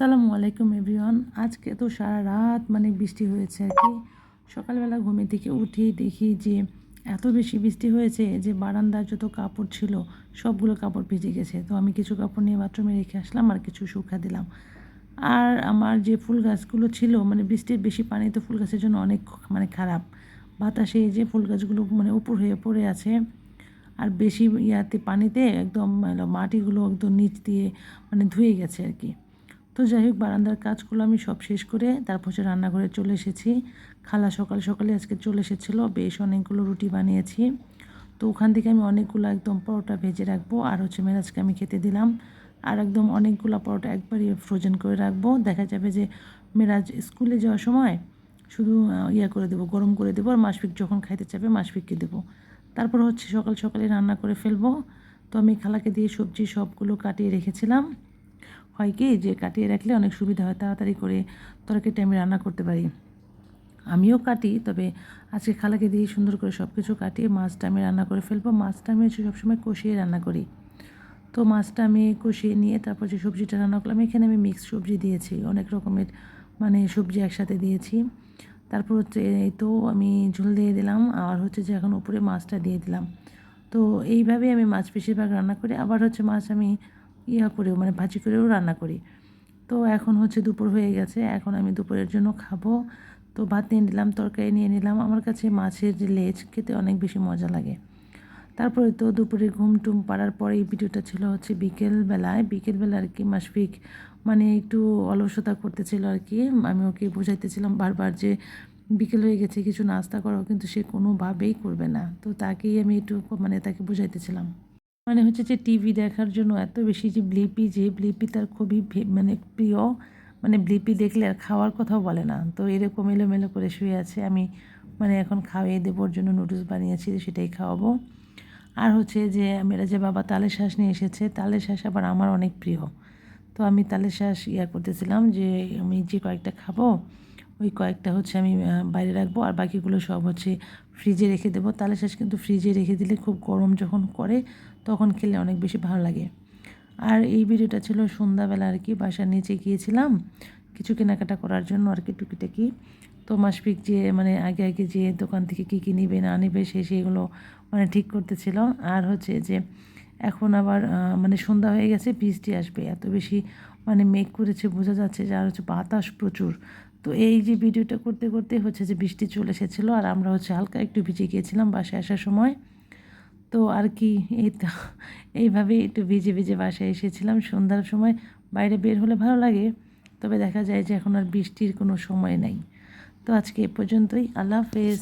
আসসালামু আলাইকুম এভরিওয়ান। আজকে তো সারা রাত মানে বৃষ্টি হয়েছে আর কি। সকালবেলা ঘুমে থেকে উঠি দেখি যে এত বেশি বৃষ্টি হয়েছে যে বারান্দার যত কাপড় ছিল সবগুলো কাপড় ভিজে গেছে। তো আমি কিছু কাপড় নিয়ে বাথরুমে রেখে আসলাম আর কিছু শুকা দিলাম। আর আমার যে ফুল গাছগুলো ছিল মানে বৃষ্টির বেশি পানি তো ফুল গাছের জন্য অনেক মানে খারাপ। বাতাসে যে ফুল গাছগুলো মানে উপর হয়ে পড়ে আছে আর বেশি ইয়াতে পানিতে একদম মাটিগুলো একদম নিচ দিয়ে মানে ধুয়ে গেছে আর কি। তো যাই হোক, বারান্দার কাজগুলো আমি সব শেষ করে তারপর হচ্ছে রান্নাঘরে চলে এসেছি। খালা সকাল সকালে আজকে চলে এসেছিল, বেশ অনেকগুলো রুটি বানিয়েছি। তো ওখান থেকে আমি অনেকগুলো একদম পরোটা ভেজে রাখব, আর হচ্ছে মেরাজকে আমি খেতে দিলাম। আর একদম অনেকগুলো পরোটা একবারই ফ্রোজেন করে রাখব। দেখা যাবে যে মেরাজ স্কুলে যাওয়ার সময় শুধু ইয়া করে দেবো, গরম করে দেবো, আর মাসফিক যখন খাইতে চাবে মাসফিককে দেবো। তারপর হচ্ছে সকাল সকালে রান্না করে ফেলব। তো আমি খালাকে দিয়ে সবজি সবগুলো কাটিয়ে রেখেছিলাম। হয় কি যে কাটিয়ে রাখলে অনেক সুবিধা হয় তাড়াতাড়ি করে তরকারিটা আমি রান্না করতে পারি। আমিও কাটি, তবে আজকে খালাকে দিয়ে সুন্দর করে সব কিছু কাটিয়ে মাছটা আমি রান্না করে ফেলব। মাছটা আমি হচ্ছে সবসময় কষিয়ে রান্না করি। তো মাছটা আমি কষিয়ে নিয়ে তারপর যে সবজিটা রান্না করলাম, এখানে আমি মিক্স সবজি দিয়েছি। অনেক রকমের মানে সবজি একসাথে দিয়েছি। তারপর হচ্ছে এই তো আমি ঝোল দিয়ে দিলাম, আর হচ্ছে যে এখন উপরে মাছটা দিয়ে দিলাম। তো এইভাবে আমি মাছ বেশিরভাগ রান্না করি। আবার হচ্ছে মাছ আমি ইয়া করেও মানে ভাজি করেও রান্না করি। তো এখন হচ্ছে দুপুর হয়ে গেছে, এখন আমি দুপুরের জন্য খাব। তো ভাত নিয়ে নিলাম, তরকারি নিয়ে নিলাম। আমার কাছে মাছের যে লেজ খেতে অনেক বেশি মজা লাগে। তারপরে তো দুপুরে ঘুম টুম পাড়ার পরে এই ভিডিওটা ছিল হচ্ছে বিকেলবেলায়। বিকেলবেলা আর কি মাসফিক মানে একটু অলসতা করতেছিল আর কি। আমি ওকে বোঝাইতেছিলাম বারবার যে বিকেল হয়ে গেছে, কিছু নাস্তা করো, কিন্তু সে কোনোভাবেই করবে না। তো তাকেই আমি একটু মানে তাকে বোঝাইতেছিলাম। মানে হচ্ছে যে টিভি দেখার জন্য এত বেশি যে ব্লিপি যে ব্লিপি তার খুবই মানে প্রিয়। মানে ব্লিপি দেখলে আর খাওয়ার কথাও বলে না। তো এরকম এলোমেলো করে শুয়ে আছে। আমি মানে এখন খাওয়িয়ে দেবোর জন্য নুডলস বানিয়েছি, সেটাই খাওয়াবো। আর হচ্ছে যে মেয়েরা যে বাবা তালের শ্বাস নিয়ে এসেছে, তালের শ্বাস আবার আমার অনেক প্রিয়। তো আমি তালের শ্বাস ইয়া করতেছিলাম যে আমি যে কয়েকটা খাব ওই কয়েকটা হচ্ছে আমি বাইরে রাখব আর বাকিগুলো সব হচ্ছে ফ্রিজে রেখে দেবো। তালের শেষ কিন্তু ফ্রিজে রেখে দিলে খুব গরম যখন করে তখন খেলে অনেক বেশি ভালো লাগে। আর এই ভিডিওটা ছিল সন্ধ্যাবেলা আর কি, বাসার নিচে গিয়েছিলাম কিছু কেনাকাটা করার জন্য আর কি টুকিটাকি। তো মাসফিক যে মানে আগে আগে যে দোকান থেকে কী কী নিবে, না নেবে সে সেগুলো মানে ঠিক করতেছিল। আর হচ্ছে যে এখন আবার মানে সন্ধ্যা হয়ে গেছে, বৃষ্টি আসবে। এত বেশি মানে মেঘ করেছে, বোঝা যাচ্ছে যে আর হচ্ছে বাতাস প্রচুর। তো এই যে ভিডিওটা করতে করতে হচ্ছে যে বৃষ্টি চলে এসেছিল আর আমরা হচ্ছে হালকা একটু ভিজে গিয়েছিলাম বাসায় আসার সময়। তো আর কি, এই তো, এইভাবে একটু ভিজে ভিজে বাসায় এসেছিলাম। সন্ধ্যার সময় বাইরে বের হলে ভালো লাগে, তবে দেখা যায় যে এখন আর বৃষ্টির কোনো সময় নাই। তো আজকে এ পর্যন্তই, আল্লাহ হাফেজ।